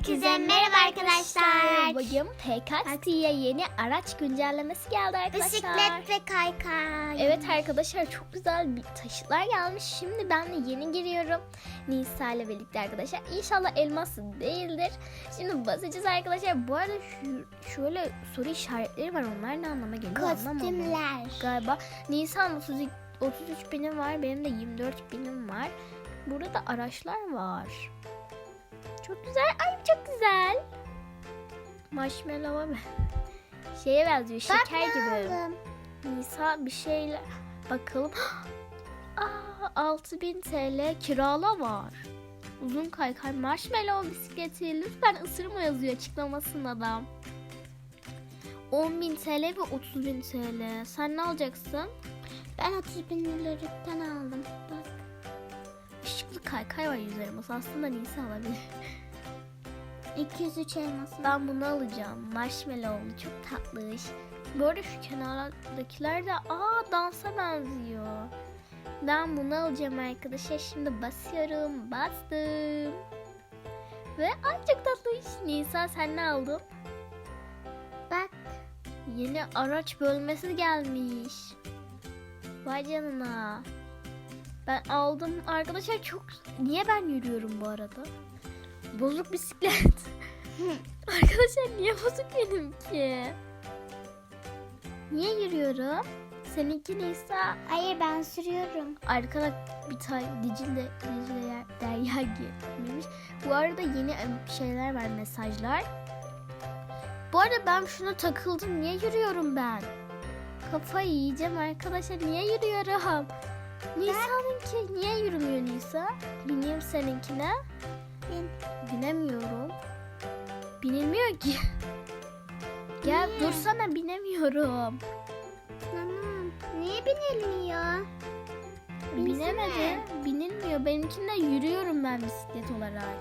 Herkese merhaba arkadaşlar. Bugün PKX'ye yeni araç güncellemesi geldi arkadaşlar. Bisiklet ve kaykay. Evet arkadaşlar çok güzel bir taşıtlar gelmiş. Şimdi ben de yeni giriyorum. Nisa ile birlikte arkadaşlar. İnşallah elması değildir. Şimdi basacağız arkadaşlar. Bu arada şu, şöyle soru işaretleri var. Onlar ne anlama geliyor anlamadım. Kostümler. Galiba Nisan 33, 33 binim var. Benim de 24 binim var. Burada da araçlar var. Çok güzel. Ay çok güzel. Marshmallow'a be- şeye benziyor. Bak Şeker ne gibi. aldım. Nisa bir şeyle bakalım. Aa, 6000 TL kirala var. Uzun kaykay marshmallow bisikleti. Lütfen ısırma yazıyor açıklamasında da. 10.000 TL ve 30.000 TL. Sen ne alacaksın? Ben 30 bin liralıktan aldım. Bak. Işıklı kaykay var üzerimizde. Aslında Nisa alabilir. 203 elması. Ben bunu alacağım. Marshmallow'lu çok tatlış. Bu arada şu kenardakiler de aa dansa benziyor. Ben bunu alacağım arkadaşlar. Şimdi basıyorum. Bastım. Ve ay çok tatlış. Nisa sen ne aldın? Bak. Yeni araç bölmesi gelmiş. Vay canına. Ben aldım. Arkadaşlar çok... Niye ben yürüyorum bu arada? Bozuk bisiklet. Arkadaşlar niye bozuk benimki? Niye yürüyorum? Seninki Nisa. Hayır ben sürüyorum. Arkada bir tane Dicle yer- Derya girmiş. Bu arada yeni şeyler var mesajlar. Bu arada ben şuna takıldım. Niye yürüyorum ben? Kafayı yiyeceğim arkadaşlar. Niye yürüyorum? Nisa'nınki niye yürümüyor Nisa? Bineyim seninkine. Bin. Binemiyorum. Binilmiyor ki. Gel Niye? dursana binemiyorum. Tamam. Niye binilmiyor? Binemedi. Binilmiyor. Benimkinde yürüyorum ben bisiklet olarak.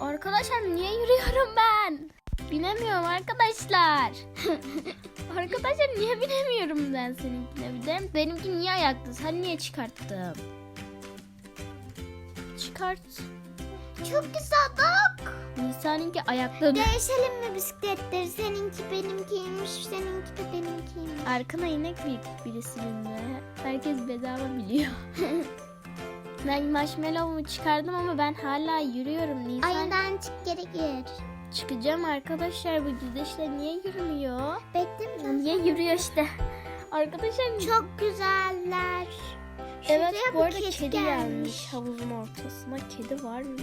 Arkadaşlar niye yürüyorum ben? Binemiyorum arkadaşlar. arkadaşlar niye binemiyorum ben seninkine bir de? Benimki niye ayakta? Sen niye çıkarttın? Çıkart. Çok güzel bak. Nisa'nınki ayakta. Değişelim mi bisikletleri? Seninki benimkiymiş, seninki de benimkiymiş. Arkana inek bir birisi bindi. Herkes bedava biliyor. ben marshmallow'umu çıkardım ama ben hala yürüyorum. Nisan Ayından çık geri gir. Çıkacağım arkadaşlar bu gidişle niye yürümüyor? Bekle. Niye yürüyor işte? Arkadaşlar Çok güzeller. evet Şuraya bu bir arada kedi, kedi gelmiş. havuzun ortasına. Kedi var mı?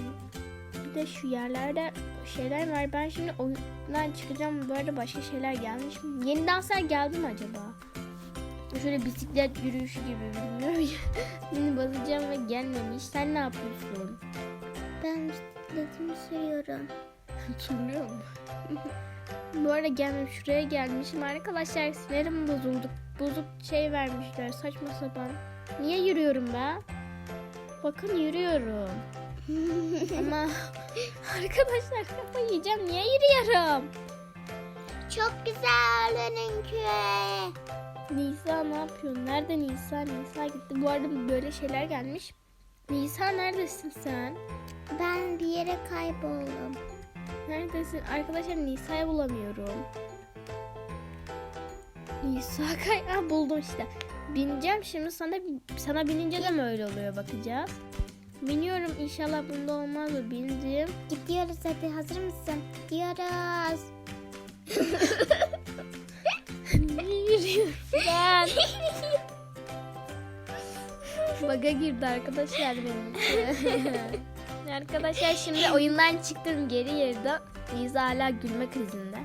Bir de şu yerlerde şeyler var. Ben şimdi oyundan çıkacağım. Bu arada başka şeyler gelmiş mi? Yeni danslar geldi mi acaba? Şöyle bisiklet yürüyüşü gibi bilmiyorum. Yeni basacağım ve gelmemiş. Sen ne yapıyorsun? Ben bisikletimi sürüyorum. Hatırlıyor musun? Bu arada gelmemiş. Şuraya gelmişim. Arkadaşlar sinirim bozuldu. Bozuk şey vermişler. Saçma sapan. Niye yürüyorum ben? Bakın yürüyorum. Ama arkadaşlar kafa yiyeceğim. Niye yürüyorum? Çok güzel önünki. Nisa ne yapıyorsun? Nerede Nisa? Nisa gitti. Bu arada böyle şeyler gelmiş. Nisa neredesin sen? Ben bir yere kayboldum. Neredesin? Arkadaşlar Nisa'yı bulamıyorum. Nisa kay... Ha, buldum işte. Bineceğim şimdi sana sana binince de mi öyle oluyor bakacağız. Biniyorum inşallah bunda olmaz mı? Bindim. Gidiyoruz hadi hazır mısın? Gidiyoruz. Yürüyorum ben? Baga girdi arkadaşlar benim. arkadaşlar şimdi oyundan çıktım geri girdim. Liza hala gülme krizinde.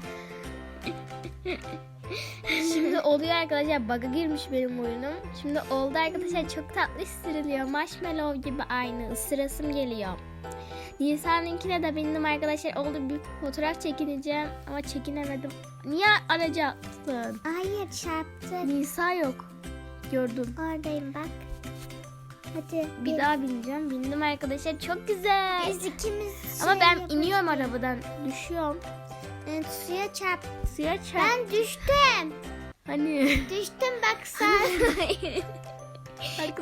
Şimdi oluyor arkadaşlar bug'a girmiş benim oyunum. Şimdi oldu arkadaşlar çok tatlı ısırılıyor. Marshmallow gibi aynı ısırasım geliyor. Nisa'nınkine de bindim arkadaşlar. Oldu bir fotoğraf çekineceğim ama çekinemedim. Niye araca attın? Hayır çarptı. Nisa yok. Gördüm. Oradayım bak. Hadi. Bir daha bineceğim. Bindim arkadaşlar. Çok güzel. Biz ikimiz Ama şey ben yapacağız. iniyorum arabadan. Düşüyorum. Evet, suya çarp. Suya çarp. Ben düştüm. Hani. Düştüm bak sen.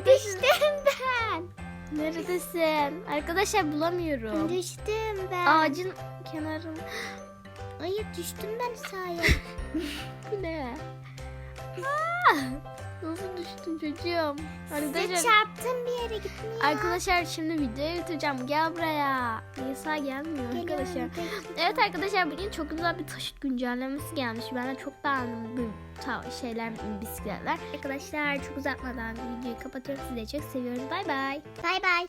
düştüm ben. Neredesin? Arkadaşlar bulamıyorum. Düştüm ben. Ağacın kenarında. Hayır düştüm ben sahaya. Bu ne? Aa! Nasıl düştün çocuğum? Size çarptım bir yere gitmiyor. arkadaşlar şimdi videoyu bitireceğim. Gel buraya. Nisa gelmiyor arkadaşlar. Evet arkadaşlar bugün çok güzel bir taşıt güncellemesi gelmiş. Ben de çok beğendim bu ta- şeyler, bisikletler. Arkadaşlar çok uzatmadan videoyu kapatıyorum. Sizi de çok seviyorum. Bay bay. Bay bay.